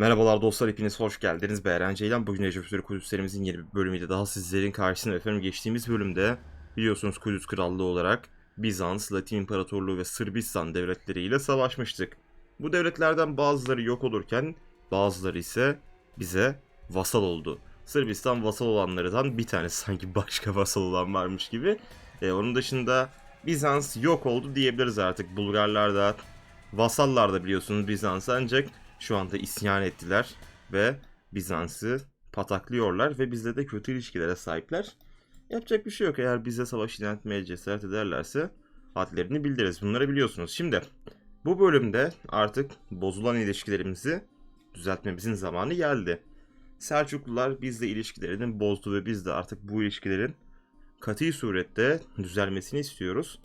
Merhabalar dostlar hepiniz hoş geldiniz. Ben Eren Ceylan. Bugün Ece Fütürü Kudüslerimizin yeni bir bölümüyle daha sizlerin karşısında efendim. Geçtiğimiz bölümde biliyorsunuz Kudüs Krallığı olarak Bizans, Latin İmparatorluğu ve Sırbistan devletleriyle savaşmıştık. Bu devletlerden bazıları yok olurken bazıları ise bize vasal oldu. Sırbistan vasal olanlardan bir tanesi sanki başka vasal olan varmış gibi. E, onun dışında Bizans yok oldu diyebiliriz artık. Bulgarlar da vasallar da biliyorsunuz Bizans ancak şu anda isyan ettiler ve Bizans'ı pataklıyorlar ve bizle de kötü ilişkilere sahipler. Yapacak bir şey yok. Eğer bize savaş ilan etmeye cesaret ederlerse hadlerini bildiririz. Bunları biliyorsunuz. Şimdi bu bölümde artık bozulan ilişkilerimizi düzeltmemizin zamanı geldi. Selçuklular bizle ilişkilerini bozdu ve biz de artık bu ilişkilerin katı surette düzelmesini istiyoruz.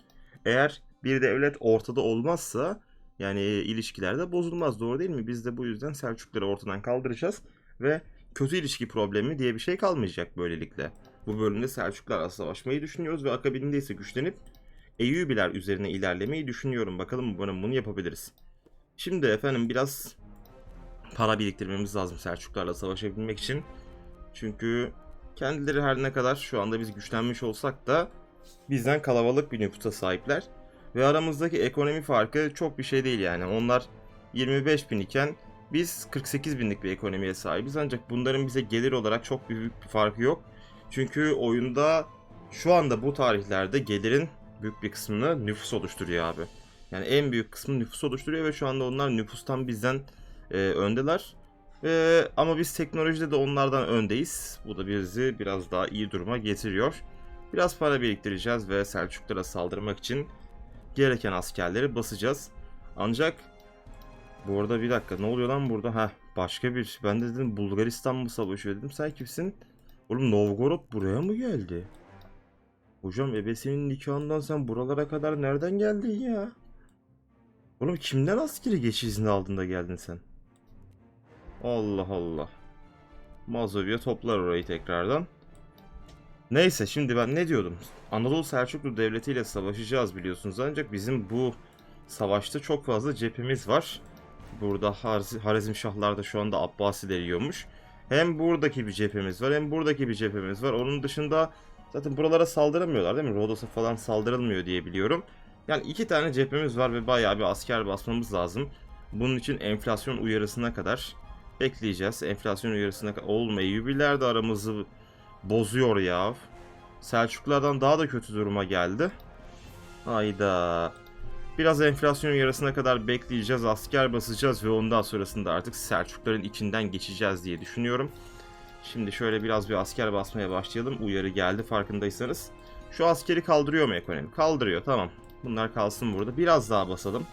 Eğer bir devlet ortada olmazsa yani ilişkiler de bozulmaz doğru değil mi? Biz de bu yüzden Selçukları ortadan kaldıracağız ve kötü ilişki problemi diye bir şey kalmayacak böylelikle. Bu bölümde Selçuklarla savaşmayı düşünüyoruz ve akabinde ise güçlenip Eyyubiler üzerine ilerlemeyi düşünüyorum. Bakalım umarım bunu yapabiliriz. Şimdi efendim biraz para biriktirmemiz lazım Selçuklarla savaşabilmek için. Çünkü kendileri her ne kadar şu anda biz güçlenmiş olsak da bizden kalabalık bir nüfusa sahipler. Ve aramızdaki ekonomi farkı çok bir şey değil yani. Onlar 25 bin iken biz 48 binlik bir ekonomiye sahibiz. Ancak bunların bize gelir olarak çok büyük bir farkı yok. Çünkü oyunda şu anda bu tarihlerde gelirin büyük bir kısmını nüfus oluşturuyor abi. Yani en büyük kısmı nüfus oluşturuyor ve şu anda onlar nüfustan bizden e, öndeler. E, ama biz teknolojide de onlardan öndeyiz. Bu da bizi biraz daha iyi duruma getiriyor. Biraz para biriktireceğiz ve Selçuklara saldırmak için gereken askerleri basacağız. Ancak bu arada bir dakika ne oluyor lan burada? Ha başka bir ben de dedim Bulgaristan mı savaşıyor dedim. Sen kimsin? Oğlum Novgorod buraya mı geldi? Hocam ebesinin nikahından sen buralara kadar nereden geldin ya? Oğlum kimden askeri geç izni aldın geldin sen? Allah Allah. Mazovya toplar orayı tekrardan. Neyse şimdi ben ne diyordum? Anadolu Selçuklu Devleti ile savaşacağız biliyorsunuz ancak bizim bu savaşta çok fazla cephemiz var. Burada Har- Harizmşahlar da şu anda Abbasileri yiyormuş. Hem buradaki bir cephemiz var hem buradaki bir cephemiz var. Onun dışında zaten buralara saldıramıyorlar değil mi? Rodos'a falan saldırılmıyor diye biliyorum. Yani iki tane cephemiz var ve bayağı bir asker basmamız lazım. Bunun için enflasyon uyarısına kadar bekleyeceğiz. Enflasyon uyarısına olmayı. Yubiler de aramızı bozuyor ya. Selçuklulardan daha da kötü duruma geldi. Hayda. Biraz enflasyon yarısına kadar bekleyeceğiz, asker basacağız ve ondan sonrasında artık Selçukların içinden geçeceğiz diye düşünüyorum. Şimdi şöyle biraz bir asker basmaya başlayalım. Uyarı geldi farkındaysanız. Şu askeri kaldırıyor mu ekonomi? Kaldırıyor tamam. Bunlar kalsın burada. Biraz daha basalım.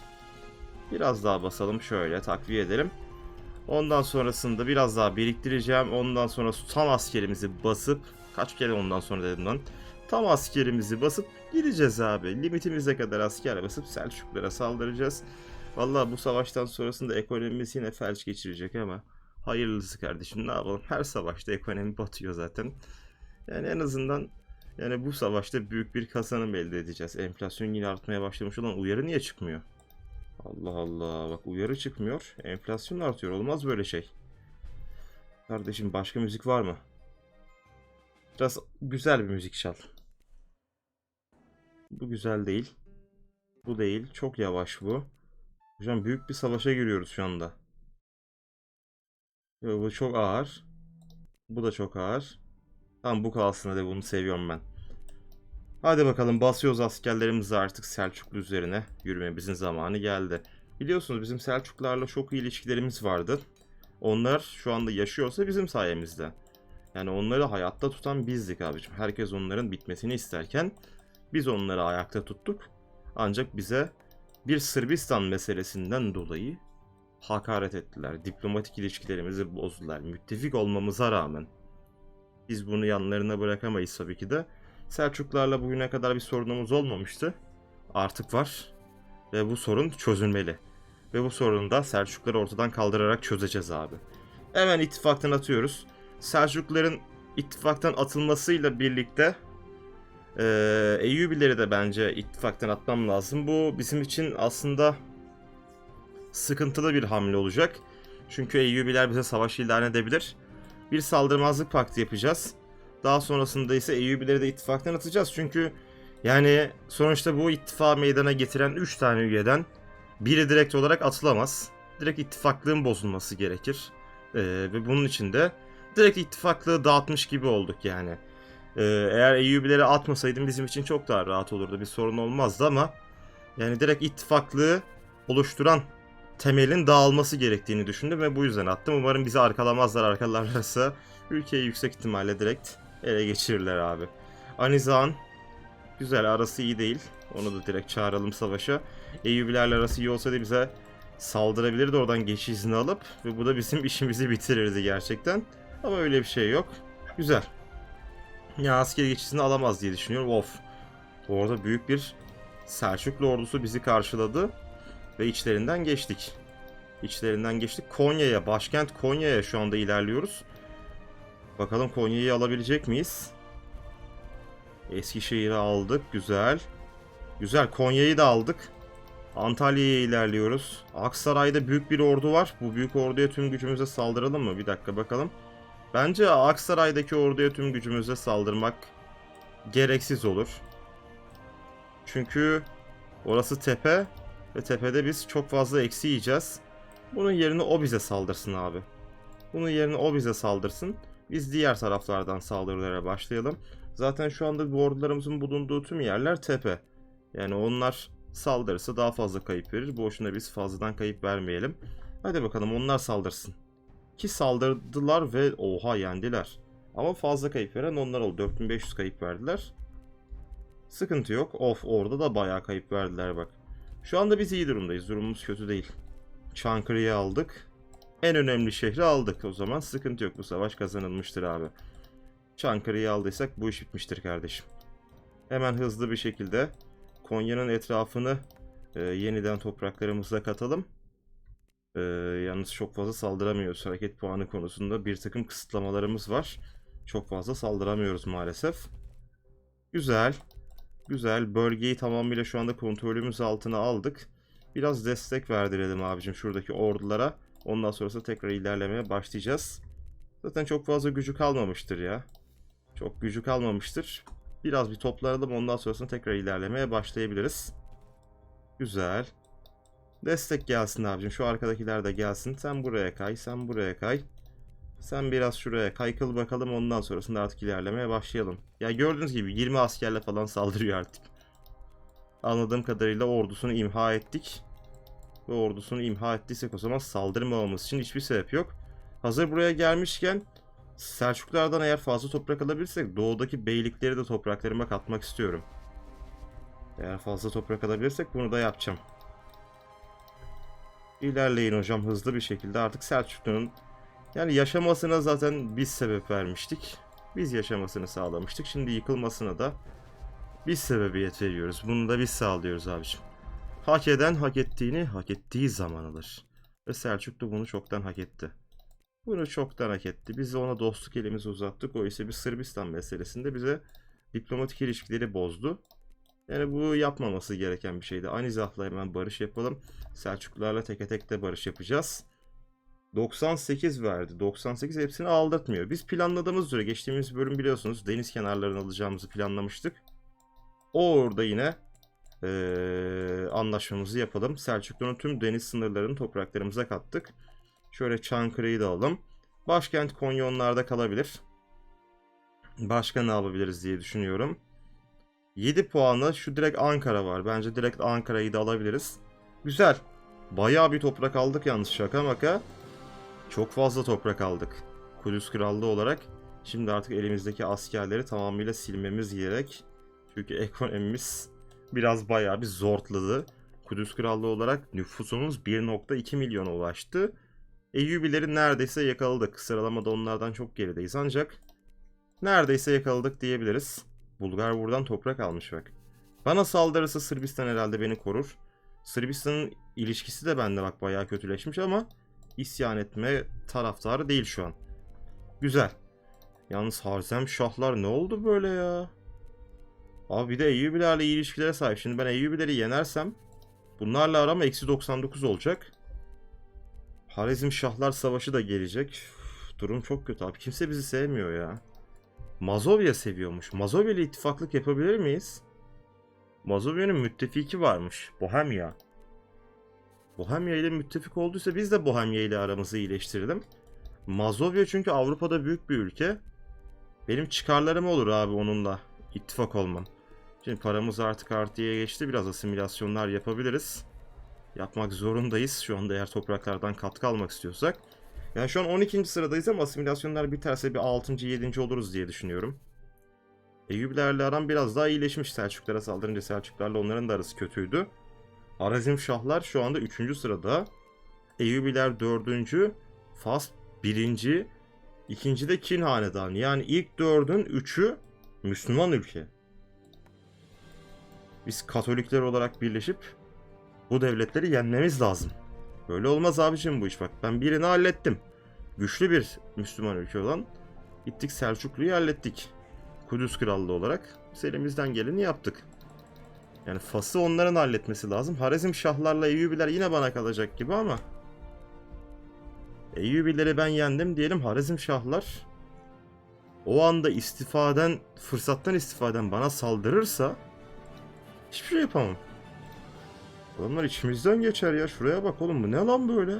Biraz daha basalım şöyle takviye edelim. Ondan sonrasında biraz daha biriktireceğim. Ondan sonra tam askerimizi basıp kaç kere ondan sonra dedim lan. Tam askerimizi basıp gideceğiz abi. Limitimize kadar asker basıp Selçuklara saldıracağız. Vallahi bu savaştan sonrasında ekonomimiz yine felç geçirecek ama hayırlısı kardeşim ne yapalım. Her savaşta ekonomi batıyor zaten. Yani en azından yani bu savaşta büyük bir kazanım elde edeceğiz. Enflasyon yine artmaya başlamış olan uyarı niye çıkmıyor? Allah Allah bak uyarı çıkmıyor. Enflasyon artıyor. Olmaz böyle şey. Kardeşim başka müzik var mı? Biraz güzel bir müzik çal. Bu güzel değil. Bu değil. Çok yavaş bu. Hocam büyük bir savaşa giriyoruz şu anda. Yo, bu çok ağır. Bu da çok ağır. Tamam bu kalsın hadi bunu seviyorum ben. Hadi bakalım basıyoruz askerlerimizi artık Selçuklu üzerine. Yürümemizin zamanı geldi. Biliyorsunuz bizim Selçuklularla çok iyi ilişkilerimiz vardı. Onlar şu anda yaşıyorsa bizim sayemizde. Yani onları hayatta tutan bizdik abicim. Herkes onların bitmesini isterken biz onları ayakta tuttuk. Ancak bize bir Sırbistan meselesinden dolayı hakaret ettiler. Diplomatik ilişkilerimizi bozdular. Müttefik olmamıza rağmen. Biz bunu yanlarına bırakamayız tabii ki de. Selçuklarla bugüne kadar bir sorunumuz olmamıştı. Artık var. Ve bu sorun çözülmeli. Ve bu sorunu da Selçukları ortadan kaldırarak çözeceğiz abi. Hemen ittifaktan atıyoruz. Selçukluların ittifaktan atılmasıyla birlikte ee, Eyyubileri de bence ittifaktan atmam lazım. Bu bizim için aslında sıkıntılı bir hamle olacak. Çünkü Eyyubiler bize savaş ilan edebilir. Bir saldırmazlık paktı yapacağız. Daha sonrasında ise Eyyubileri de ittifaktan atacağız. Çünkü yani sonuçta bu ittifa meydana getiren 3 tane üyeden biri direkt olarak atılamaz. Direkt ittifaklığın bozulması gerekir. Ee, ve bunun için de direkt ittifaklığı dağıtmış gibi olduk yani. Ee, eğer Eyyubileri atmasaydım bizim için çok daha rahat olurdu. Bir sorun olmazdı ama yani direkt ittifaklığı oluşturan temelin dağılması gerektiğini düşündüm ve bu yüzden attım. Umarım bizi arkalamazlar. Arkalarlarsa ülkeyi yüksek ihtimalle direkt ele geçirirler abi. Anizan güzel arası iyi değil. Onu da direkt çağıralım savaşa. Eyyubilerle arası iyi olsaydı bize saldırabilirdi oradan geçiş izni alıp ve bu da bizim işimizi bitirirdi gerçekten. Ama öyle bir şey yok. Güzel. Ya asker geçişini alamaz diye düşünüyorum. Of. Orada büyük bir Selçuklu ordusu bizi karşıladı ve içlerinden geçtik. İçlerinden geçtik. Konya'ya, başkent Konya'ya şu anda ilerliyoruz. Bakalım Konya'yı alabilecek miyiz? Eskişehir'i aldık. Güzel. Güzel. Konya'yı da aldık. Antalya'ya ilerliyoruz. Aksaray'da büyük bir ordu var. Bu büyük orduya tüm gücümüze saldıralım mı? Bir dakika bakalım. Bence Aksaray'daki orduya tüm gücümüze saldırmak gereksiz olur. Çünkü orası tepe ve tepede biz çok fazla eksi yiyeceğiz. Bunun yerine o bize saldırsın abi. Bunun yerine o bize saldırsın. Biz diğer taraflardan saldırılara başlayalım. Zaten şu anda bu ordularımızın bulunduğu tüm yerler tepe. Yani onlar saldırırsa daha fazla kayıp verir. Boşuna biz fazladan kayıp vermeyelim. Hadi bakalım onlar saldırsın. Ki saldırdılar ve oha yendiler. Ama fazla kayıp veren onlar oldu. 4500 kayıp verdiler. Sıkıntı yok. Of orada da bayağı kayıp verdiler bak. Şu anda biz iyi durumdayız. Durumumuz kötü değil. Çankırı'yı aldık. En önemli şehri aldık. O zaman sıkıntı yok. Bu savaş kazanılmıştır abi. Çankırı'yı aldıysak bu iş bitmiştir kardeşim. Hemen hızlı bir şekilde Konya'nın etrafını e, yeniden topraklarımıza katalım. E, yalnız çok fazla saldıramıyoruz. Hareket puanı konusunda bir takım kısıtlamalarımız var. Çok fazla saldıramıyoruz maalesef. Güzel. Güzel. Bölgeyi tamamıyla şu anda kontrolümüz altına aldık. Biraz destek verdirelim abicim şuradaki ordulara. Ondan sonrası tekrar ilerlemeye başlayacağız. Zaten çok fazla gücü kalmamıştır ya. Çok gücü kalmamıştır. Biraz bir toplanalım ondan sonrasında tekrar ilerlemeye başlayabiliriz. Güzel. Destek gelsin abicim. Şu arkadakiler de gelsin. Sen buraya kay, sen buraya kay. Sen biraz şuraya kaykıl bakalım ondan sonrasında artık ilerlemeye başlayalım. Ya gördüğünüz gibi 20 askerle falan saldırıyor artık. Anladığım kadarıyla ordusunu imha ettik. Ve ordusunu imha ettiysek o zaman saldırmamamız için hiçbir sebep yok. Hazır buraya gelmişken Selçuklardan eğer fazla toprak alabilirsek doğudaki beylikleri de topraklarıma katmak istiyorum. Eğer fazla toprak alabilirsek bunu da yapacağım. İlerleyin hocam hızlı bir şekilde artık Selçuklu'nun yani yaşamasına zaten biz sebep vermiştik. Biz yaşamasını sağlamıştık. Şimdi yıkılmasına da biz sebebiyet veriyoruz. Bunu da biz sağlıyoruz abiciğim. Hak eden hak ettiğini hak ettiği zaman alır. Ve Selçuklu bunu çoktan hak etti. Bunu çoktan hak etti. Biz ona dostluk elimizi uzattık. O ise bir Sırbistan meselesinde bize diplomatik ilişkileri bozdu. Yani bu yapmaması gereken bir şeydi. Anizah'la hemen barış yapalım. Selçuklularla teke tek de barış yapacağız. 98 verdi. 98 hepsini aldırtmıyor. Biz planladığımız üzere geçtiğimiz bölüm biliyorsunuz deniz kenarlarını alacağımızı planlamıştık. O orada yine ee, anlaşmamızı yapalım. Selçuklu'nun tüm deniz sınırlarını topraklarımıza kattık. Şöyle Çankırı'yı da alalım. Başkent Konya onlarda kalabilir. Başka ne yapabiliriz diye düşünüyorum. 7 puanla şu direkt Ankara var. Bence direkt Ankara'yı da alabiliriz. Güzel. Bayağı bir toprak aldık yalnız şaka maka. Çok fazla toprak aldık. Kudüs Krallığı olarak. Şimdi artık elimizdeki askerleri tamamıyla silmemiz gerek. Çünkü ekonomimiz biraz bayağı bir zortladı. Kudüs Krallığı olarak nüfusumuz 1.2 milyona ulaştı. Eyyubileri neredeyse yakaladık. Sıralamada onlardan çok gerideyiz ancak neredeyse yakaladık diyebiliriz. Bulgar buradan toprak almış bak. Bana saldırırsa Sırbistan herhalde beni korur. Sırbistan'ın ilişkisi de bende bak bayağı kötüleşmiş ama isyan etme taraftarı değil şu an. Güzel. Yalnız Harzem Şahlar ne oldu böyle ya? Abi bir de Eyyubilerle iyi ilişkilere sahip. Şimdi ben Eyyubileri yenersem bunlarla arama eksi 99 olacak. Harizm Şahlar Savaşı da gelecek. Üf, durum çok kötü abi. Kimse bizi sevmiyor ya. Mazovya seviyormuş. Mazovya ile ittifaklık yapabilir miyiz? Mazovya'nın müttefiki varmış. Bohemya. Bohemya ile müttefik olduysa biz de Bohemya ile aramızı iyileştirelim. Mazovya çünkü Avrupa'da büyük bir ülke. Benim çıkarlarım olur abi onunla ittifak olmam. Şimdi paramız artık artıya geçti. Biraz asimilasyonlar yapabiliriz. Yapmak zorundayız. Şu anda eğer topraklardan katkı almak istiyorsak. Yani şu an 12. sıradayız ama asimilasyonlar biterse bir 6. 7. oluruz diye düşünüyorum. Eyyubilerle aram biraz daha iyileşmiş. Selçuklara saldırınca Selçuklarla onların da arası kötüydü. Harazim Şahlar şu anda 3. sırada. Eyyubiler 4. Fas 1. İkinci de Kin Hanedanı. Yani ilk dördün üçü Müslüman ülke. Biz Katolikler olarak birleşip bu devletleri yenmemiz lazım. Böyle olmaz abicim bu iş bak. Ben birini hallettim. Güçlü bir Müslüman ülke olan gittik Selçuklu'yu hallettik. Kudüs Krallığı olarak biz elimizden geleni yaptık. Yani Fas'ı onların halletmesi lazım. Harizm Şahlarla Eyyubiler yine bana kalacak gibi ama Eyyubileri ben yendim diyelim Harizm Şahlar o anda istifaden, fırsattan istifaden bana saldırırsa hiçbir şey yapamam. Adamlar içimizden geçer ya. Şuraya bak oğlum bu ne lan böyle?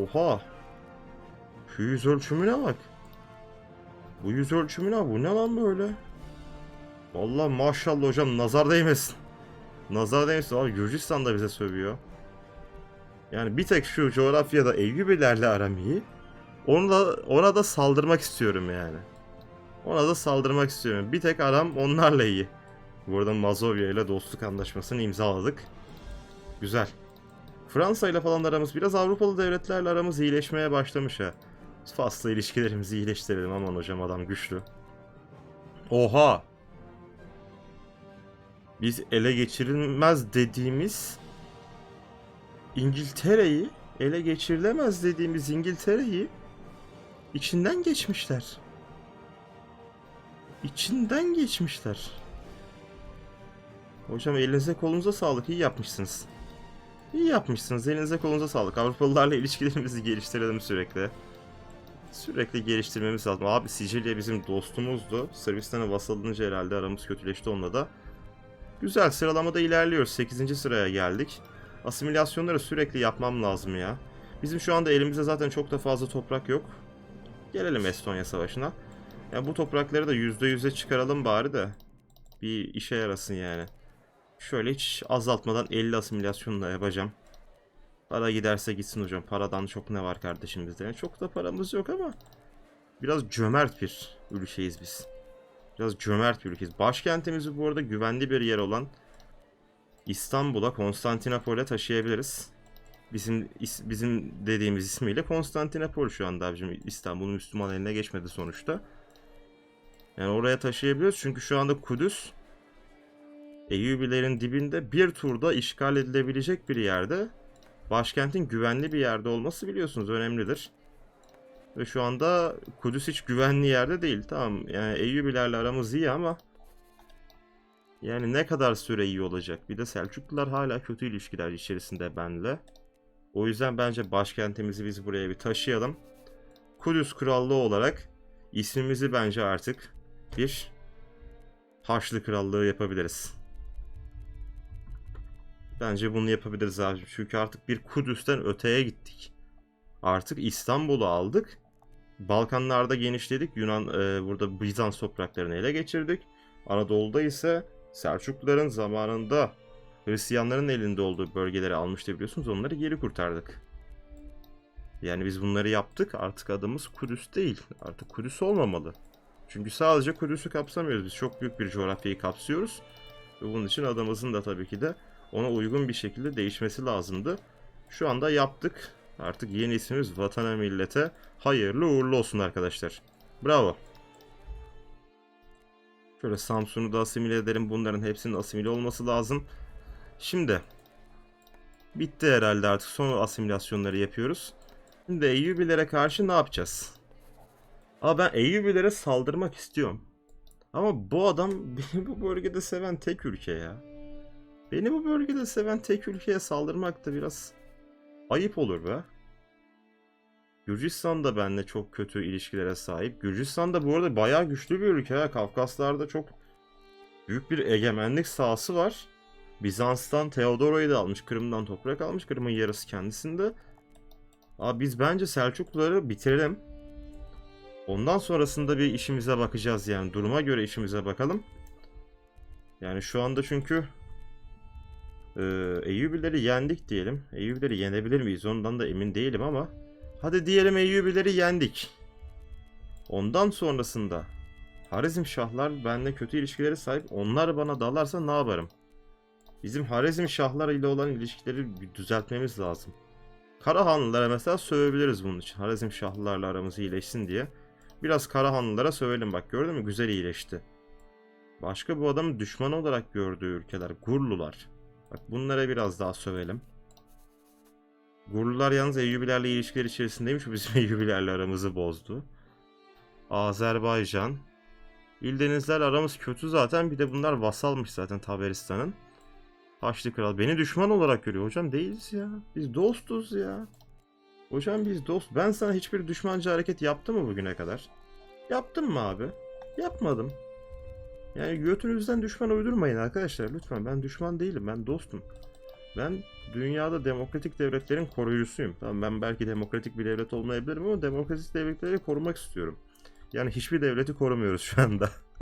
Oha. Şu yüz ölçümüne bak. Bu yüz ölçümüne bu ne lan böyle? Vallahi maşallah hocam nazar değmesin. Nazar değmesin. Abi Gürcistan da bize sövüyor. Yani bir tek şu coğrafyada Eyyubilerle aram iyi. Onu da, ona da saldırmak istiyorum yani. Ona da saldırmak istiyorum. Bir tek aram onlarla iyi. Burada Mazovya ile dostluk anlaşmasını imzaladık. Güzel. Fransa ile falan aramız biraz Avrupalı devletlerle aramız iyileşmeye başlamış ha. Fas'la ilişkilerimizi iyileştirelim aman hocam adam güçlü. Oha! Biz ele geçirilmez dediğimiz İngiltere'yi ele geçirilemez dediğimiz İngiltere'yi içinden geçmişler. İçinden geçmişler. Hocam elinize kolunuza sağlık. iyi yapmışsınız. İyi yapmışsınız. Elinize kolunuza sağlık. Avrupalılarla ilişkilerimizi geliştirelim sürekli. Sürekli geliştirmemiz lazım. Abi Sicilya bizim dostumuzdu. Sırbistan'a vasalınca herhalde aramız kötüleşti onunla da. Güzel sıralamada ilerliyoruz. 8. sıraya geldik. Asimilasyonları sürekli yapmam lazım ya. Bizim şu anda elimizde zaten çok da fazla toprak yok. Gelelim Estonya Savaşı'na. Ya bu toprakları da %100'e çıkaralım bari de. Bir işe yarasın yani. Şöyle hiç azaltmadan 50 asimilasyonla yapacağım. Para giderse gitsin hocam. Paradan çok ne var kardeşimizde. Yani çok da paramız yok ama biraz cömert bir ülkeyiz biz. Biraz cömert bir ülkeyiz. Başkentimizi bu arada güvenli bir yer olan İstanbul'a, Konstantinopol'e taşıyabiliriz. Bizim is- bizim dediğimiz ismiyle Konstantinopol şu anda abicim. İstanbul'un Müslüman eline geçmedi sonuçta. Yani oraya taşıyabiliyoruz çünkü şu anda Kudüs Eyyubilerin dibinde bir turda işgal edilebilecek bir yerde başkentin güvenli bir yerde olması biliyorsunuz önemlidir. Ve şu anda Kudüs hiç güvenli yerde değil. Tamam yani Eyyubilerle aramız iyi ama yani ne kadar süre iyi olacak? Bir de Selçuklular hala kötü ilişkiler içerisinde benle. O yüzden bence başkentimizi biz buraya bir taşıyalım. Kudüs Krallığı olarak ismimizi bence artık bir Haçlı Krallığı yapabiliriz. Bence bunu yapabiliriz abi. Çünkü artık bir Kudüs'ten öteye gittik. Artık İstanbul'u aldık. Balkanlarda genişledik. Yunan e, burada Bizans topraklarını ele geçirdik. Anadolu'da ise Selçukluların zamanında Hristiyanların elinde olduğu bölgeleri almıştı biliyorsunuz. Onları geri kurtardık. Yani biz bunları yaptık. Artık adımız Kudüs değil. Artık Kudüs olmamalı. Çünkü sadece Kudüs'ü kapsamıyoruz. Biz çok büyük bir coğrafyayı kapsıyoruz. Ve bunun için adımızın da tabii ki de ona uygun bir şekilde değişmesi lazımdı. Şu anda yaptık. Artık yeni ismimiz vatana millete hayırlı uğurlu olsun arkadaşlar. Bravo. Şöyle Samsun'u da asimile edelim. Bunların hepsinin asimile olması lazım. Şimdi bitti herhalde artık son asimilasyonları yapıyoruz. Şimdi Eyyubilere karşı ne yapacağız? Ama ben Eyyubilere saldırmak istiyorum. Ama bu adam beni bu bölgede seven tek ülke ya. Beni bu bölgede seven tek ülkeye saldırmak da biraz Ayıp olur be. Gürcistan da benimle çok kötü ilişkilere sahip. Gürcistan da bu arada bayağı güçlü bir ülke. ha. Kafkaslar'da çok büyük bir egemenlik sahası var. Bizans'tan Teodoro'yu da almış. Kırım'dan toprak almış. Kırım'ın yarısı kendisinde. Abi biz bence Selçukluları bitirelim. Ondan sonrasında bir işimize bakacağız yani. Duruma göre işimize bakalım. Yani şu anda çünkü e, Eyyubileri yendik diyelim. Eyyubileri yenebilir miyiz? Ondan da emin değilim ama hadi diyelim Eyyubileri yendik. Ondan sonrasında Harizm Şahlar benimle kötü ilişkileri sahip. Onlar bana dalarsa ne yaparım? Bizim Harizm Şahlar ile olan ilişkileri düzeltmemiz lazım. Karahanlılara mesela sövebiliriz bunun için. Harizm Şahlılarla aramız iyileşsin diye. Biraz Karahanlılara sövelim bak gördün mü? Güzel iyileşti. Başka bu adamın düşman olarak gördüğü ülkeler Gurlular. Bak bunlara biraz daha sövelim. Gurlular yalnız Eyyubilerle ilişkiler içerisindeymiş. Bu bizim Eyyubilerle aramızı bozdu. Azerbaycan. İldenizler aramız kötü zaten. Bir de bunlar vasalmış zaten Taberistan'ın. Haçlı Kral. Beni düşman olarak görüyor. Hocam değiliz ya. Biz dostuz ya. Hocam biz dost. Ben sana hiçbir düşmanca hareket yaptım mı bugüne kadar? Yaptım mı abi? Yapmadım. Yani götünüzden düşman uydurmayın arkadaşlar lütfen. Ben düşman değilim. Ben dostum. Ben dünyada demokratik devletlerin koruyucusuyum. Tamam ben belki demokratik bir devlet olmayabilirim ama demokratik devletleri korumak istiyorum. Yani hiçbir devleti korumuyoruz şu anda.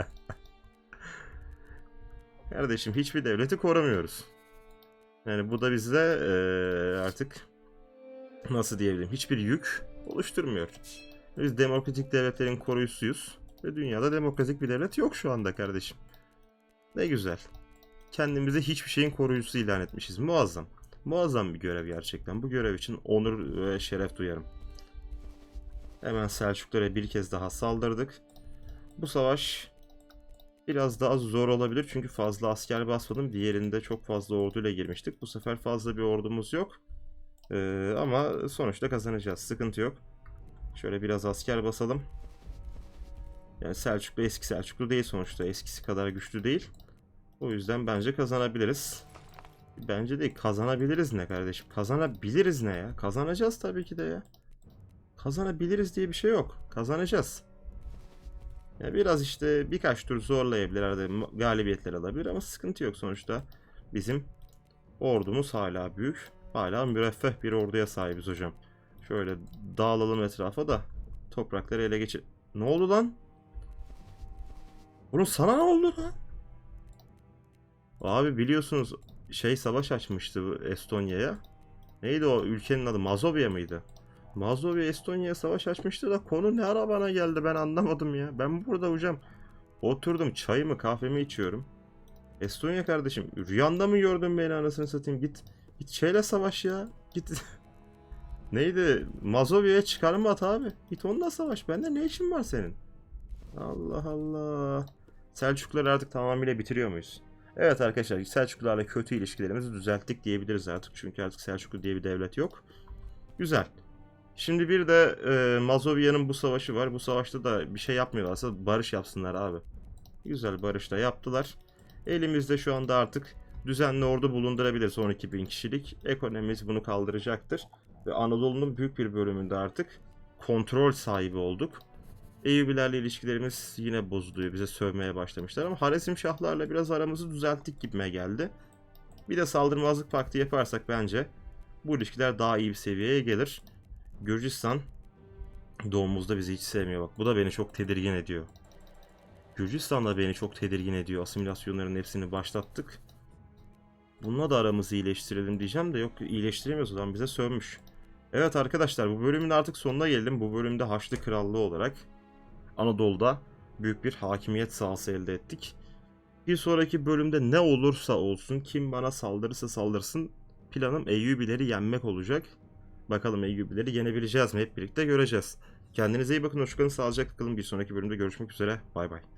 Kardeşim hiçbir devleti korumuyoruz. Yani bu da bize eee, artık nasıl diyebilirim hiçbir yük oluşturmuyor. Biz demokratik devletlerin koruyucusuyuz. Ve dünyada demokratik bir devlet yok şu anda kardeşim. Ne güzel. Kendimizi hiçbir şeyin koruyucusu ilan etmişiz. Muazzam. Muazzam bir görev gerçekten. Bu görev için onur ve şeref duyarım. Hemen Selçuklara bir kez daha saldırdık. Bu savaş biraz daha zor olabilir çünkü fazla asker basmadım. Diğerinde çok fazla orduyla girmiştik. Bu sefer fazla bir ordumuz yok. Ee, ama sonuçta kazanacağız. Sıkıntı yok. Şöyle biraz asker basalım. Yani Selçuklu eski Selçuklu değil sonuçta. Eskisi kadar güçlü değil. O yüzden bence kazanabiliriz. Bence değil kazanabiliriz ne kardeşim? Kazanabiliriz ne ya? Kazanacağız tabii ki de ya. Kazanabiliriz diye bir şey yok. Kazanacağız. Ya biraz işte birkaç tur zorlayabilir, arada galibiyetler alabilir ama sıkıntı yok sonuçta. Bizim ordumuz hala büyük. Hala müreffeh bir orduya sahibiz hocam. Şöyle dağılalım etrafa da toprakları ele geçir... Ne oldu lan? Bunun sana ne oldu lan? Abi biliyorsunuz şey savaş açmıştı Estonya'ya. Neydi o ülkenin adı? Mazovya mıydı? Mazovya Estonya'ya savaş açmıştı da konu ne ara bana geldi ben anlamadım ya. Ben burada hocam oturdum çayımı kahvemi içiyorum. Estonya kardeşim rüyanda mı gördün beni anasını satayım git git şeyle savaş ya git Neydi? Mazovya'ya çıkarma at abi. Git onunla savaş. Bende ne işin var senin? Allah Allah. Selçukluları artık tamamıyla bitiriyor muyuz? Evet arkadaşlar Selçuklularla kötü ilişkilerimizi düzelttik diyebiliriz artık. Çünkü artık Selçuklu diye bir devlet yok. Güzel. Şimdi bir de e, Mazovya'nın bu savaşı var. Bu savaşta da bir şey yapmıyorlarsa barış yapsınlar abi. Güzel barış da yaptılar. Elimizde şu anda artık düzenli ordu bulundurabiliriz 12 bin kişilik. Ekonomimiz bunu kaldıracaktır. Ve Anadolu'nun büyük bir bölümünde artık kontrol sahibi olduk. Eyyubilerle ilişkilerimiz yine bozuluyor. Bize sövmeye başlamışlar ama Haresim Şahlarla biraz aramızı düzelttik gibime geldi. Bir de saldırmazlık paktı yaparsak bence bu ilişkiler daha iyi bir seviyeye gelir. Gürcistan doğumuzda bizi hiç sevmiyor bak. Bu da beni çok tedirgin ediyor. Gürcistan da beni çok tedirgin ediyor. Asimilasyonların hepsini başlattık. Bununla da aramızı iyileştirelim diyeceğim de yok iyileştiremiyoruz adam bize sövmüş. Evet arkadaşlar bu bölümün artık sonuna geldim. Bu bölümde Haçlı Krallığı olarak Anadolu'da büyük bir hakimiyet sahası elde ettik. Bir sonraki bölümde ne olursa olsun kim bana saldırırsa saldırsın planım Eyyubileri yenmek olacak. Bakalım Eyyubileri yenebileceğiz mi hep birlikte göreceğiz. Kendinize iyi bakın hoşçakalın sağlıcakla kalın bir sonraki bölümde görüşmek üzere bay bay.